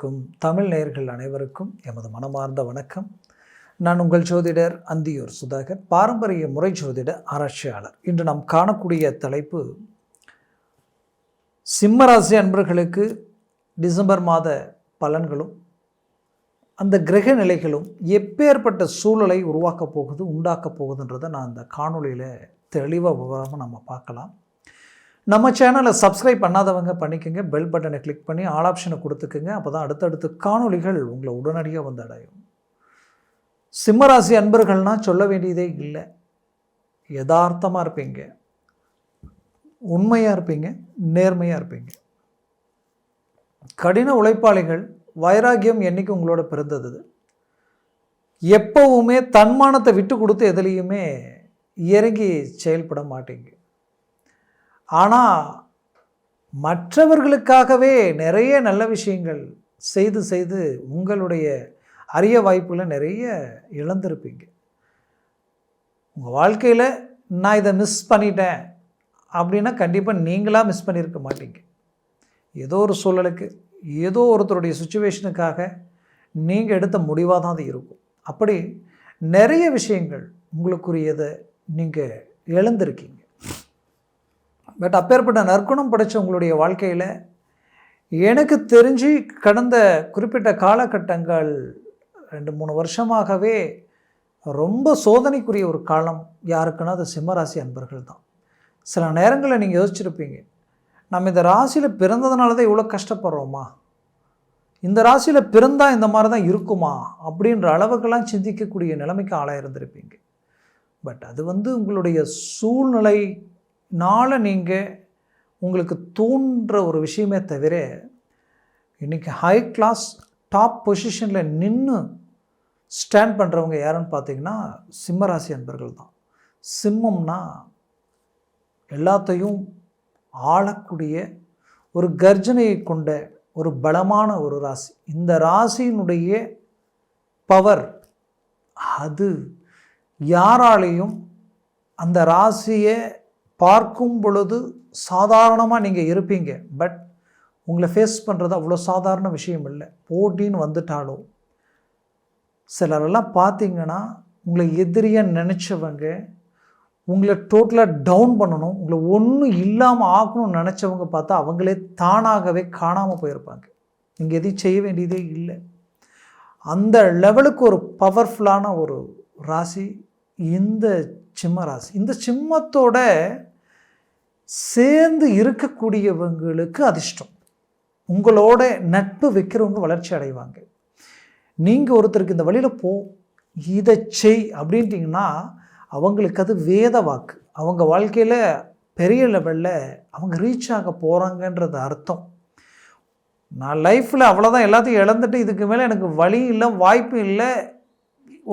நிறைந்திருக்கும் தமிழ் நேயர்கள் அனைவருக்கும் எமது மனமார்ந்த வணக்கம். நான் உங்கள் ஜோதிடர் அந்தியூர் சுதாகர் பாரம்பரிய முறை ஜோதிட ஆராய்ச்சியாளர். இன்று நாம் காணக்கூடிய தலைப்பு சிம்மராசி அன்பர்களுக்கு டிசம்பர் மாத பலன்களும் அந்த கிரக நிலைகளும் எப்பேற்பட்ட சூழலை உருவாக்கப் போகுது உண்டாக்கப் போகுதுன்றதை நான் அந்த காணொளியில் தெளிவாக விவரமாக நம்ம பார்க்கலாம். நம்ம சேனலை சப்ஸ்கிரைப் பண்ணாதவங்க பண்ணிக்கோங்க. பெல் பட்டனை கிளிக் பண்ணி ஆல் ஆப்ஷனை கொடுத்துக்குங்க. அப்போ தான் அடுத்தடுத்து காணொளிகள் உங்களை உடனடியாக வந்து அடையும். சிம்மராசி அன்பர்கள்னால் சொல்ல வேண்டியதே இல்லை. யதார்த்தமாக இருப்பீங்க. உண்மையாக இருப்பீங்க. நேர்மையாக இருப்பீங்க. கடின உழைப்பாளிகள் வைராகியம் என்றைக்கு உங்களோட பிறந்தது? எப்பவுமே தன்மானத்தை விட்டு கொடுத்து எதுலேயுமே இறங்கி செயல்பட மாட்டீங்க. ஆனால் மற்றவர்களுக்காகவே நிறைய நல்ல விஷயங்கள் செய்து செய்து உங்களுடைய அரிய வாய்ப்புகளை நிறைய இழந்திருப்பீங்க. உங்கள் வாழ்க்கையில் நான் இதை மிஸ் பண்ணிட்டேன் அப்படின்னா கண்டிப்பாக நீங்களாக மிஸ் பண்ணியிருக்க மாட்டீங்க. ஏதோ ஒரு சூழலுக்கு ஏதோ ஒருத்தருடைய சுச்சுவேஷனுக்காக நீங்கள் எடுத்த முடிவாக தான் அது இருக்கும். அப்படி நிறைய விஷயங்கள் உங்களுக்குரியதை நீங்கள் இழந்திருக்கீங்க. பட் அப்பேற்பட்ட நற்குணம் படைச்ச உங்களுடைய வாழ்க்கையில் எனக்கு தெரிஞ்சு கடந்த குறிப்பிட்ட காலகட்டங்கள் ரெண்டு மூணு வருஷமாகவே ரொம்ப சோதனைக்குரிய ஒரு காலம். யாருக்குன்னா அது சிம்மராசி அன்பர்கள் தான். சில நேரங்களில் நீங்கள் யோசிச்சிருப்பீங்க நம்ம இந்த ராசியில் பிறந்ததுனால தான் இவ்வளோ கஷ்டப்படுறோமா? இந்த ராசியில் பிறந்தால் இந்த மாதிரி தான் இருக்குமா? அப்படின்ற அளவுக்கெல்லாம் சிந்திக்கக்கூடிய நிலைமைக்கு ஆளாக இருந்திருப்பீங்க பட் அது வந்து உங்களுடைய சூழ்நிலை நாளை நீங்கள் உங்களுக்கு தோன்ற ஒரு விஷயமே தவிர இன்றைக்கி ஹை கிளாஸ் டாப் பொசிஷனில் நின்று ஸ்டாண்ட் பண்ணுறவங்க யாருன்னு பார்த்தீங்கன்னா சிம்மராசி அன்பர்கள் தான். சிம்மம்னா எல்லாத்தையும் ஆளக்கூடிய ஒரு கர்ஜனையை கொண்ட ஒரு பலமான ஒரு ராசி. இந்த ராசியினுடைய பவர் அது யாராலையும் அந்த ராசியை பார்க்கும் பொழுது சாதாரணமாக நீங்கள் இருப்பீங்க. பட் உங்களை ஃபேஸ் பண்ணுறது அவ்வளோ சாதாரண விஷயம் இல்லை. போட்டின்னு வந்துட்டாலும் சிலரெல்லாம் பார்த்தீங்கன்னா உங்களை எதிரியாக நினச்சவங்க உங்களை டோட்டலாக டவுன் பண்ணணும் உங்களை ஒன்றும் இல்லாமல் ஆக்கணும்னு நினச்சவங்க பார்த்தா அவங்களே தானாகவே காணாமல் போயிருப்பாங்க. நீங்கள் எதையும் செய்ய வேண்டியதே இல்லை. அந்த லெவலுக்கு ஒரு பவர்ஃபுல்லான ஒரு ராசி இந்த சிம்ம ராசி. இந்த சிம்மத்தோட சேர்ந்து இருக்கக்கூடியவங்களுக்கு அதிர்ஷ்டம். உங்களோட நட்பு வைக்கிறவங்க வளர்ச்சி அடைவாங்க. நீங்கள் ஒருத்தருக்கு இந்த வழியில் போ இதை செய் அப்படின்ட்டிங்கன்னா அவங்களுக்கு அது வேத வாக்கு. அவங்க வாழ்க்கையில் பெரிய லெவலில் அவங்க ரீச் ஆக போகிறாங்கன்றது அர்த்தம். நான் லைஃப்பில் அவ்வளோதான் எல்லாத்தையும் இழந்துட்டு இதுக்கு மேலே எனக்கு வழி இல்லை வாய்ப்பு இல்லை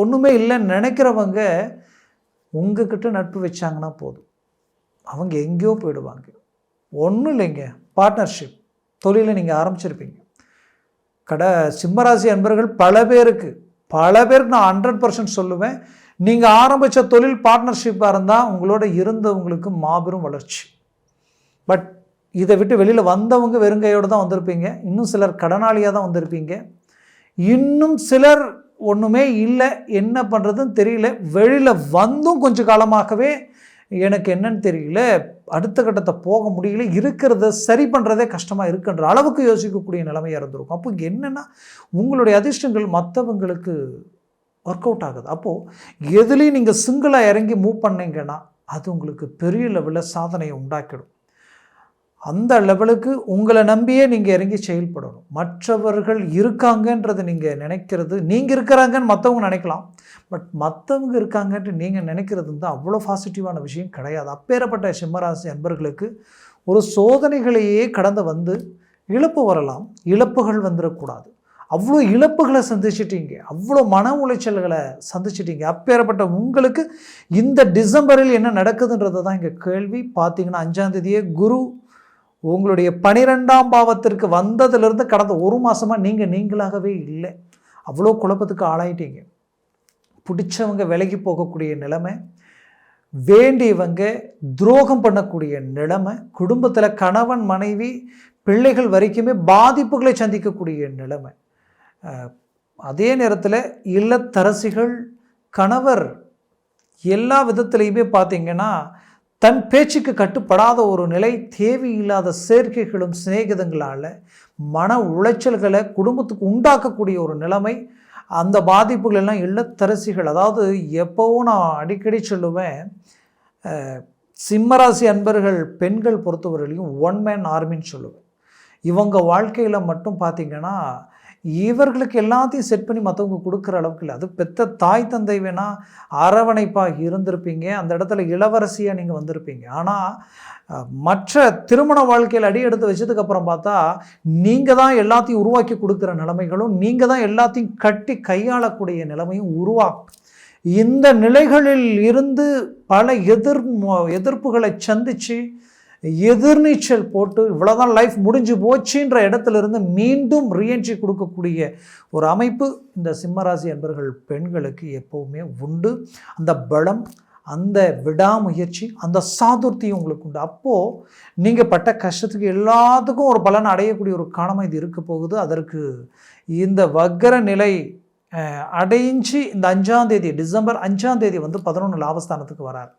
ஒன்றுமே இல்லைன்னு நினைக்கிறவங்க உங்ககிட்ட நட்பு வச்சாங்கன்னா போதும். அவங்க எங்கேயோ போயிடுவாங்க. ஒன்றும் இல்லைங்க. பார்ட்னர்ஷிப் தொழிலை நீங்கள் ஆரம்பிச்சிருப்பீங்க. கடை சிம்மராசி அன்பர்கள் பல பேருக்கு பல பேருக்கு நான் ஹண்ட்ரட் பர்சன்ட் சொல்லுவேன். நீங்கள் ஆரம்பித்த தொழில் பார்ட்னர்ஷிப்பாக இருந்தால் உங்களோட இருந்தவங்களுக்கு மாபெரும் வளர்ச்சி. பட் இதை விட்டு வெளியில் வந்தவங்க வெறுங்கையோடு தான் வந்திருப்பீங்க. இன்னும் சிலர் கடனாளியாக தான் வந்திருப்பீங்க. இன்னும் சிலர் ஒன்றுமே இல்லை. என்ன பண்ணுறதுன்னு தெரியல. வெளியில் வந்தும் கொஞ்சம் காலமாகவே எனக்கு என்னன்னு தெரியல அடுத்த கட்டத்தை போக முடியல இருக்கிறத சரி பண்ணுறதே கஷ்டமாக இருக்குன்ற அளவுக்கு யோசிக்கக்கூடிய நிலைமையாக இருந்திருக்கும். அப்போ என்னென்னா உங்களுடைய அதிர்ஷ்டங்கள் மற்றவங்களுக்கு ஒர்க் அவுட் ஆகுது. அப்போது எதுலேயும் நீங்கள் சிங்கிளாக இறங்கி மூவ் பண்ணீங்கன்னா அது உங்களுக்கு பெரிய லெவலில் சாதனையை உண்டாக்கிடும். அந்த லெவலுக்கு உங்களை நம்பியே நீங்கள் இறங்கி செயல்படணும். மற்றவர்கள் இருக்காங்கன்றதை நீங்கள் நினைக்கிறது நீங்கள் இருக்கிறாங்கன்னு மற்றவங்க நினைக்கலாம். பட் மற்றவங்க இருக்காங்கன்ட்டு நீங்கள் நினைக்கிறது வந்து அவ்வளோ பாசிட்டிவான விஷயம் கிடையாது. அப்பேறப்பட்ட சிம்மராசி அன்பர்களுக்கு ஒரு சோதனைகளையே கடந்து வந்து இழப்பு வரலாம். இழப்புகள் வந்துடக்கூடாது. அவ்வளோ இழப்புகளை சந்திச்சிட்டீங்க. அவ்வளோ மன உளைச்சல்களை சந்திச்சிட்டீங்க. அப்பேறப்பட்ட உங்களுக்கு இந்த டிசம்பரில் என்ன நடக்குதுன்றது தான் இங்கே கேள்வி. பார்த்தீங்கன்னா அஞ்சாந்தேதியே குரு உங்களுடைய பனிரெண்டாம் பாவத்திற்கு வந்ததுலேருந்து கடந்த ஒரு மாதமாக நீங்கள் நீங்களாகவே இல்லை. அவ்வளோ குழப்பத்துக்கு ஆளாயிட்டீங்க. பிடிச்சவங்க விலகி போகக்கூடிய நிலைமை வேண்டியவங்க துரோகம் பண்ணக்கூடிய நிலைமை குடும்பத்தில் கணவன் மனைவி பிள்ளைகள் வரைக்குமே பாதிப்புகளை சந்திக்கக்கூடிய நிலைமை. அதே நேரத்தில் இல்லத்தரசிகள் கணவர் எல்லா விதத்துலேயுமே பார்த்திங்கன்னா தன் பேச்சுக்கு கட்டுப்படாத ஒரு நிலை தேவையில்லாத சேர்க்கைகளும் சிநேகிதங்களால் மன உளைச்சல்களை குடும்பத்துக்கு உண்டாக்கக்கூடிய ஒரு நிலைமை அந்த பாதிப்புகள் எல்லாம் இல்லத்தரசிகள் அதாவது எப்போவும் நான் அடிக்கடி சொல்லுவேன் சிம்மராசி அன்பர்கள் பெண்கள் பொறுத்தவரையிலையும் ஒன் மேன் ஆர்மின்னு சொல்லுவேன். இவங்க வாழ்க்கையில் மட்டும் பார்த்தீங்கன்னா இவர்களுக்கு எல்லாத்தையும் செட் பண்ணி மற்றவங்க கொடுக்குற அளவுக்கு இல்லை. அது பெத்த தாய் தந்தை வேணால் அரவணைப்பாக இருந்திருப்பீங்க. அந்த இடத்துல இளவரசியாக நீங்கள் வந்திருப்பீங்க. ஆனால் மற்ற திருமண வாழ்க்கையில் அடி எடுத்து வச்சதுக்கப்புறம் பார்த்தா நீங்கள் தான் எல்லாத்தையும் உருவாக்கி கொடுக்குற நிலைமைகளும் நீங்கள் தான் எல்லாத்தையும் கட்டி கையாளக்கூடிய நிலைமையும் உருவாக்கும். இந்த நிலைகளில் இருந்து பல எதிர் எதிர்ப்புகளை சந்தித்து எதிர்நீச்சல் போட்டு இவ்வளோதான் லைஃப் முடிஞ்சு போச்சுன்ற இடத்துல இருந்து மீண்டும் ரீஎன்ட்ரி கொடுக்கக்கூடிய ஒரு அமைப்பு இந்த சிம்மராசி என்பர்கள் பெண்களுக்கு எப்போவுமே உண்டு. அந்த பலம் அந்த விடாமுயற்சி அந்த சாதுர்த்தியும் உங்களுக்கு உண்டு. அப்போது நீங்கள் பட்ட கஷ்டத்துக்கு எல்லாத்துக்கும் ஒரு பலன் அடையக்கூடிய ஒரு காலமாக இது இருக்க போகுது. அதற்கு இந்த வக்கர நிலை அடைஞ்சு இந்த அஞ்சாம் தேதி டிசம்பர் அஞ்சாம் தேதி வந்து பதினொன்று லாபஸ்தானத்துக்கு வரார்.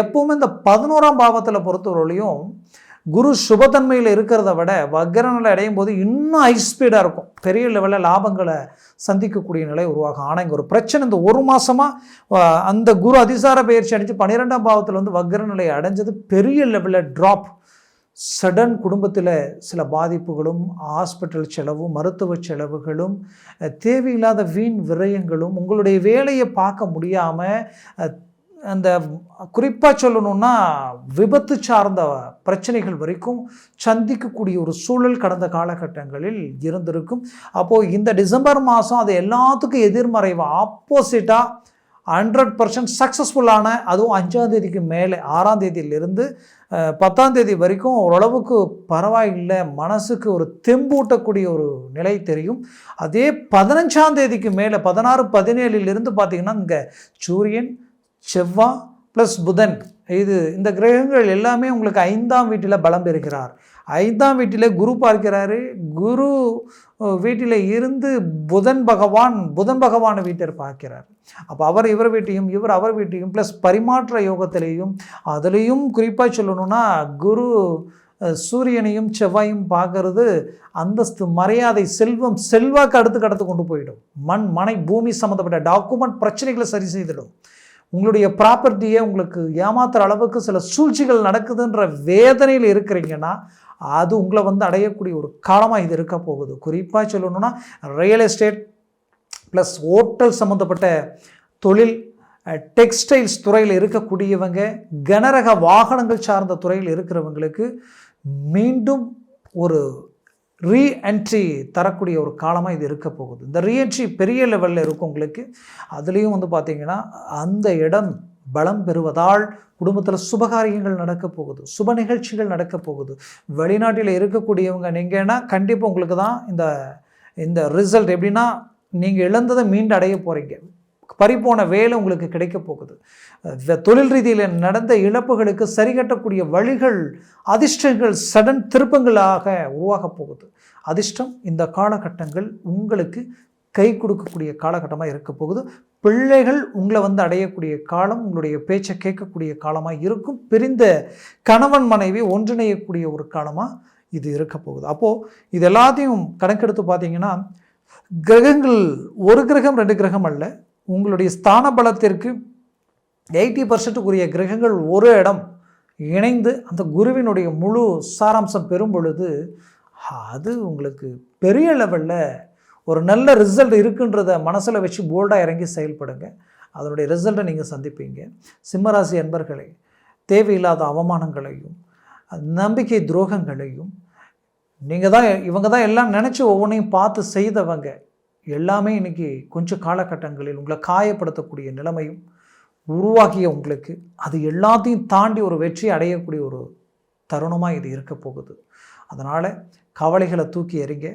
எப்பவுமே இந்த பதினோராம் பாவத்தில் பொறுத்தவரையிலையும் குரு சுபத்தன்மையில் இருக்கிறத விட வக்கர நிலை அடையும் போது இன்னும் ஹை ஸ்பீடாக இருக்கும். பெரிய லெவலில் லாபங்களை சந்திக்கக்கூடிய நிலை உருவாகும். ஆனால் இங்கே ஒரு பிரச்சனை இந்த ஒரு மாதமாக அந்த குரு அதிசார பயிற்சி அடைஞ்சு பன்னிரெண்டாம் பாவத்தில் வந்து வக்கர நிலை அடைஞ்சது பெரிய லெவலில் ட்ராப் சடன் குடும்பத்தில் சில பாதிப்புகளும் ஹாஸ்பிட்டல் செலவும் மருத்துவ செலவுகளும் தேவையில்லாத வீண் விரயங்களும் உங்களுடைய வேலையை பார்க்க முடியாமல் அந்த குறிப்பாக சொல்லணும்னா விபத்து சார்ந்த பிரச்சனைகள் வரைக்கும் சந்திக்கக்கூடிய ஒரு சூழல் கடந்த காலகட்டங்களில் இருந்திருக்கும். அப்போது இந்த டிசம்பர் மாதம் அது எல்லாத்துக்கும் எதிர்மறைவாக ஆப்போசிட்டாக ஹண்ட்ரட் பர்சன்ட் சக்ஸஸ்ஃபுல்லான அதுவும் அஞ்சாம் தேதிக்கு மேலே ஆறாம் தேதியிலிருந்து பத்தாம் தேதி வரைக்கும் ஓரளவுக்கு பரவாயில்லை மனசுக்கு ஒரு தெம்பூட்டக்கூடிய ஒரு நிலை தெரியும். அதே பதினஞ்சாம் தேதிக்கு மேலே பதினாறு பதினேழுலேருந்து பார்த்தீங்கன்னா இங்கே சூரியன் செவ்வாய் ப்ளஸ் புதன். இது இந்த கிரகங்கள் எல்லாமே உங்களுக்கு ஐந்தாம் வீட்டில் பலம் பெறுகிறார். ஐந்தாம் வீட்டில் குரு பார்க்கிறாரு. குரு வீட்டில் இருந்து புதன் பகவான் புதன் பகவான் வீட்டர் பார்க்கிறார். அப்போ அவர் இவர் வீட்டையும் இவர் அவர் வீட்டையும் ப்ளஸ் பரிமாற்ற யோகத்திலையும் அதுலேயும் குறிப்பாக சொல்லணும்னா குரு சூரியனையும் செவ்வாயும் பார்க்கறது அந்தஸ்து மரியாதை செல்வம் செல்வாக்கு அடுத்து கடத்து கொண்டு போயிடும். மண் மனை பூமி சம்மந்தப்பட்ட டாக்குமெண்ட் பிரச்சனைகளை சரி செய்திடும். உங்களுடைய ப்ராப்பர்ட்டியை உங்களுக்கு ஏமாத்துற அளவுக்கு சில சூழ்ச்சிகள் நடக்குதுன்ற வேதனையில் இருக்கிறீங்கன்னா அது உங்களை வந்து அடையக்கூடிய ஒரு காலமாக இது இருக்க போகுது. குறிப்பாக சொல்லணும்னா ரியல் எஸ்டேட் ப்ளஸ் ஹோட்டல் சம்மந்தப்பட்ட தொழில் டெக்ஸ்டைல்ஸ் துறையில் இருக்கக்கூடியவங்க கனரக வாகனங்கள் சார்ந்த துறையில் இருக்கிறவங்களுக்கு மீண்டும் ஒரு ரீஎன்ட்ரி தரக்கூடிய ஒரு காலமாக இது இருக்க போகுது. இந்த ரீஎன்ட்ரி பெரிய லெவலில் இருக்கும் உங்களுக்கு. அதுலேயும் வந்து பார்த்திங்கன்னா அந்த இடம் பலம் பெறுவதால் குடும்பத்தில் சுபகாரியங்கள் நடக்க போகுது. சுப நிகழ்ச்சிகள் நடக்க போகுது. வெளிநாட்டில் இருக்கக்கூடியவங்க நீங்கன்னா கண்டிப்பாக உங்களுக்கு தான் இந்த இந்த ரிசல்ட் எப்படின்னா நீங்கள் இழந்ததை மீண்டு அடைய போகிறீங்க பறிப்போன வேலை உங்களுக்கு கிடைக்க போகுது. தொழில் ரீதியில் நடந்த இழப்புகளுக்கு சரிகட்டக்கூடிய வழிகள் அதிர்ஷ்டங்கள் சடன் திருப்பங்களாக உருவாக போகுது. அதிர்ஷ்டம் இந்த காலகட்டங்கள் உங்களுக்கு கை கொடுக்கக்கூடிய காலகட்டமாக இருக்க போகுது. பிள்ளைகள் உங்களை வந்து அடையக்கூடிய காலம் உங்களுடைய பேச்சை கேட்கக்கூடிய காலமாக இருக்கும். பிரிந்த கணவன் மனைவி ஒன்றிணையக்கூடிய ஒரு காலமாக இது இருக்க போகுது. அப்போது இது எல்லாத்தையும் கணக்கெடுத்து பார்த்தீங்கன்னா கிரகங்கள் ஒரு கிரகம் ரெண்டு கிரகம் அல்ல. உங்களுடைய ஸ்தான பலத்திற்கு எயிட்டி பர்சன்ட்டுக்குரிய கிரகங்கள் ஒரு இடம் இணைந்து அந்த குருவினுடைய முழு சாராம்சம் பெறும் பொழுது அது உங்களுக்கு பெரிய லெவலில் ஒரு நல்ல ரிசல்ட் இருக்குன்றத மனசில் வச்சு போல்டாக இறங்கி செயல்படுங்க. அதனுடைய ரிசல்ட்டை நீங்கள் சந்திப்பீங்க. சிம்மராசி அன்பர்களே தேவையில்லாத அவமானங்களையும் நம்பிக்கை துரோகங்களையும் நீங்கள் தான் இவங்க தான் எல்லாம் நினச்சி ஒவ்வொன்றையும் பார்த்து செய்தவங்க எல்லாமே இன்னைக்கு கொஞ்சம் காலகட்டங்களில் உங்களை காயப்படுத்தக்கூடிய நிலைமையும் உருவாகிய உங்களுக்கு அது எல்லாத்தையும் தாண்டி ஒரு வெற்றி அடையக்கூடிய ஒரு தருணமாக இது இருக்க போகுது. அதனால் கவலைகளை தூக்கி எறிங்க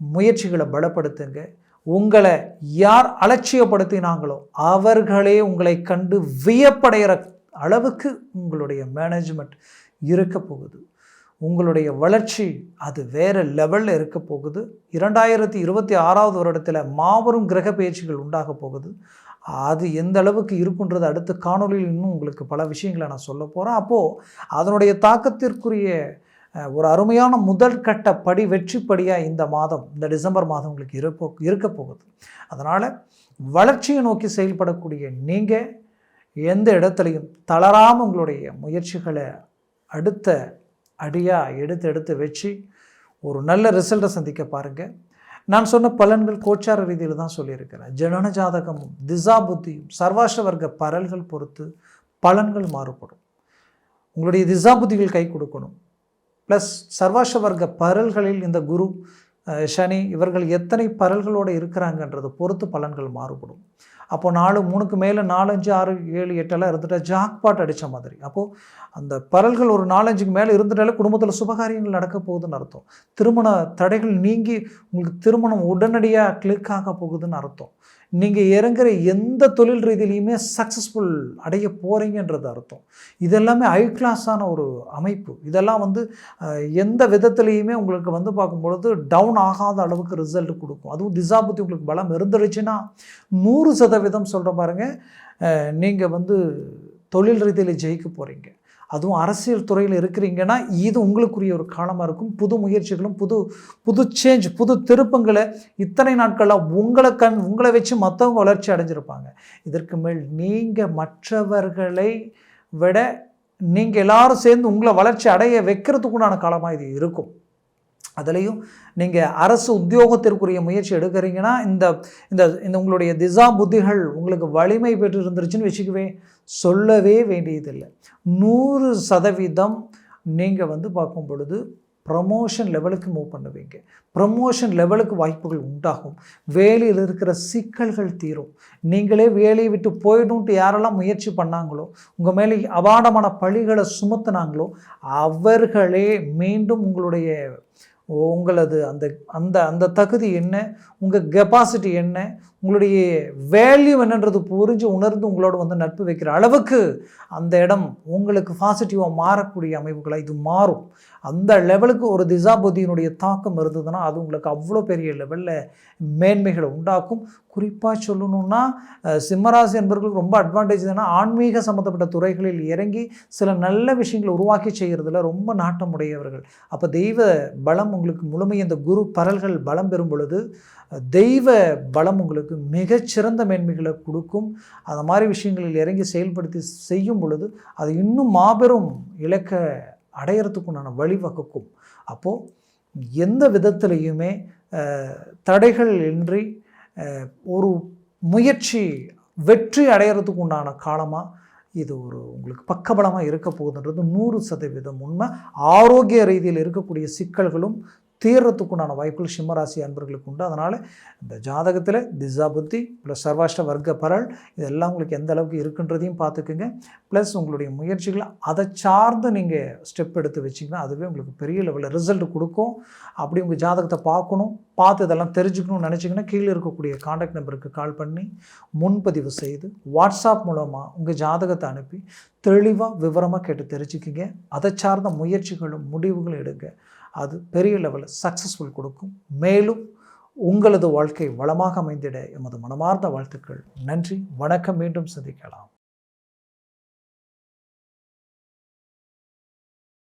முயற்சிகளை பலப்படுத்துங்க. உங்களை யார் அலட்சியப்படுத்தினாங்களோ அவர்களே உங்களை கண்டு வியப்படைகிற அளவுக்கு உங்களுடைய மேனேஜ்மெண்ட் இருக்க போகுது. உங்களுடைய வளர்ச்சி அது வேறு லெவலில் இருக்க போகுது. இரண்டாயிரத்தி இருபத்தி ஆறாவது வருடத்தில் மாபெரும் கிரக பயிற்சிகள் உண்டாக போகுது. அது எந்த அளவுக்கு இருக்குன்றது அடுத்த காணொலியில் இன்னும் உங்களுக்கு பல விஷயங்களை நான் சொல்ல போகிறேன் அப்போது அதனுடைய தாக்கத்திற்குரிய ஒரு அருமையான முதல் கட்ட படி வெற்றிப்படியாக இந்த மாதம் இந்த டிசம்பர் மாதம் உங்களுக்கு இருப்போ இருக்க போகுது. அதனால் வளர்ச்சியை நோக்கி செயல்படக்கூடிய நீங்கள் எந்த இடத்துலையும் தளராமல் உங்களுடைய முயற்சிகளை அடுத்த அடியாக எடுத்து எடுத்து வச்சு ஒரு நல்ல ரிசல்ட்டை சந்திக்க பாருங்கள் நான் சொன்ன பலன்கள் கோச்சார ரீதியில் தான் சொல்லியிருக்கிறேன். ஜனன ஜாதகமும் திசா புத்தியும் சர்வாஷ்ட வர்க்க பரல்கள் பொறுத்து பலன்கள் மாறுபடும். உங்களுடைய திசா புத்திகள் கை கொடுக்கணும். ப்ளஸ் சர்வாஷ வர்க்க பரல்களில் இந்த குரு சனி இவர்கள் எத்தனை பரல்களோடு இருக்கிறாங்கன்றதை பொறுத்து பலன்கள் மாறுபடும். அப்போது நாலு மூணுக்கு மேலே நாலஞ்சு ஆறு ஏழு எட்டெல்லாம் இருந்துட்டா ஜாக்பாட் அடித்த மாதிரி. அப்போது அந்த பரல்கள் ஒரு நாலஞ்சுக்கு மேலே இருந்துட்டாலே குடும்பத்தில் சுபகாரியங்கள் நடக்க போகுதுன்னு அர்த்தம். திருமண தடைகள் நீங்கி உங்களுக்கு திருமணம் உடனடியாக கிளிக் ஆக போகுதுன்னு அர்த்தம். நீங்கள் இறங்குற எந்த தொழில் ரீதியிலையுமே சக்ஸஸ்ஃபுல் அடைய போகிறீங்கன்றது அர்த்தம். இதெல்லாமே ஹை கிளாஸான ஒரு அமைப்பு. இதெல்லாம் வந்து எந்த விதத்துலேயுமே உங்களுக்கு வந்து பார்க்கும்பொழுது டவுன் ஆகாத அளவுக்கு ரிசல்ட் கொடுக்கும். அதுவும் திசாபுத்தி உங்களுக்கு பலம் இருந்துருச்சுன்னா நூறு சதவீதம் சொல்கிற பாருங்கள் நீங்கள் வந்து தொழில் ரீதியில் ஜெயிக்க போகிறீங்க அதுவும் அரசியல் துறையில் இருக்கிறீங்கன்னா இது உங்களுக்குரிய ஒரு காலமாக இருக்கும். புது முயற்சிகளும் புது புது சேஞ்ச் புது திருப்பங்களை இத்தனை நாட்களாக உங்களை கண் உங்களை வச்சு மற்றவங்க வளர்ச்சி அடைஞ்சிருப்பாங்க. இதற்கு மேல் நீங்கள் மற்றவர்களை விட நீங்கள் எல்லாரும் சேர்ந்து உங்களை வளர்ச்சி அடைய வைக்கிறதுக்குண்டான காலமாக இது இருக்கும். அதுலேயும் நீங்கள் அரசு உத்தியோகத்திற்குரிய முயற்சி எடுக்கிறீங்கன்னா இந்த இந்த இந்த உங்களுடைய திசா புத்திகள் உங்களுக்கு வலிமை பெற்று இருந்துருச்சுன்னு வச்சுக்கவே சொல்லவே வேண்டியதில்லை. நூறு சதவீதம் நீங்கள் வந்து பார்க்கும் பொழுது ப்ரமோஷன் லெவலுக்கு மூவ் பண்ணுவீங்க. ப்ரமோஷன் லெவலுக்கு வாய்ப்புகள் உண்டாகும். வேலையில் இருக்கிற சிக்கல்கள் தீரும். நீங்களே வேலையை விட்டு போயிடும்ட்டு யாரெல்லாம் முயற்சி பண்ணாங்களோ உங்கள் மேலே அபாடமான பழிகளை சுமத்துனாங்களோ அவர்களே மீண்டும் உங்களுடைய உங்களது அந்த அந்த அந்த தகுதி என்ன? உங்கள் கெப்பாசிட்டி என்ன? உங்களுடைய வேல்யூ என்னன்றது புரிஞ்சு உணர்ந்து உங்களோட வந்து நட்பு வைக்கிற அளவுக்கு அந்த இடம் உங்களுக்கு பாசிட்டிவாக மாறக்கூடிய அமைப்புகளாக இது மாறும். அந்த லெவலுக்கு ஒரு திசாபுத்தியினுடைய தாக்கம் இருந்ததுன்னா அது உங்களுக்கு அவ்வளோ பெரிய லெவலில் மேன்மைகளை உண்டாக்கும். குறிப்பாக சொல்லணும்னா சிம்மராசி என்பவர்களுக்கு ரொம்ப அட்வான்டேஜ் என்னன்னா ஆன்மீக சம்மந்தப்பட்ட துறைகளில் இறங்கி சில நல்ல விஷயங்களை உருவாக்கி செய்கிறதுல ரொம்ப நாட்டமுடையவர்கள் அப்போ தெய்வ பலம் உங்களுக்கு முழுமை இந்த குரு பரல்கள் பலம் பெறும் பொழுது தெய்வ பலம் உங்களுக்கு மிகச்சிறந்த மேன்மைகளை கொடுக்கும். அந்த மாதிரி விஷயங்களில் இறங்கி செயல்படுத்தி செய்யும் பொழுது அது இன்னும் மாபெரும் இலக்க அடையிறதுக்குண்டான வழிவகுக்கும். அப்போது எந்த விதத்திலையுமே தடைகள் இன்றி ஒரு முயற்சி வெற்றி அடையிறதுக்கு உண்டான காலமாக இது ஒரு உங்களுக்கு பக்கபலமாக இருக்க போகுதுன்றது நூறு சதவீதம் உண்மை. ஆரோக்கிய ரீதியில் இருக்கக்கூடிய சிக்கல்களும் தீர்றதுக்குண்டான வாய்ப்புகள் சிம்மராசி அன்பர்களுக்கு உண்டு. அதனால் இந்த ஜாதகத்தில் திசா புத்தி ப்ளஸ் சர்வாஷ்ட வர்க்க பரல் இதெல்லாம் உங்களுக்கு எந்த அளவுக்கு இருக்குன்றதையும் பார்த்துக்குங்க. ப்ளஸ் உங்களுடைய முயற்சிகளை அதை சார்ந்து நீங்கள் ஸ்டெப் எடுத்து வச்சிங்கன்னா அதுவே உங்களுக்கு பெரிய லெவலில் ரிசல்ட் கொடுக்கும். அப்படி உங்கள் ஜாதகத்தை பார்க்கணும் பார்த்து இதெல்லாம் தெரிஞ்சுக்கணும்னு நினச்சிங்கன்னா கீழே இருக்கக்கூடிய காண்டாக்ட் நம்பருக்கு கால் பண்ணி முன்பதிவு செய்து வாட்ஸ்அப் மூலமாக உங்கள் ஜாதகத்தை அனுப்பி தெளிவாக விவரமாக கேட்டு தெரிஞ்சுக்கிங்க. அதை சார்ந்த முயற்சிகளும் முடிவுகளும் எடுங்க. அது பெரிய லெவலில் சக்ஸஸ்ஃபுல் கொடுக்கும். மேலும் உங்களது வாழ்க்கை வளமாக அமைந்திட எமது மனமார்ந்த வாழ்த்துக்கள். நன்றி. வணக்கம். மீண்டும் சந்திக்கலாம்.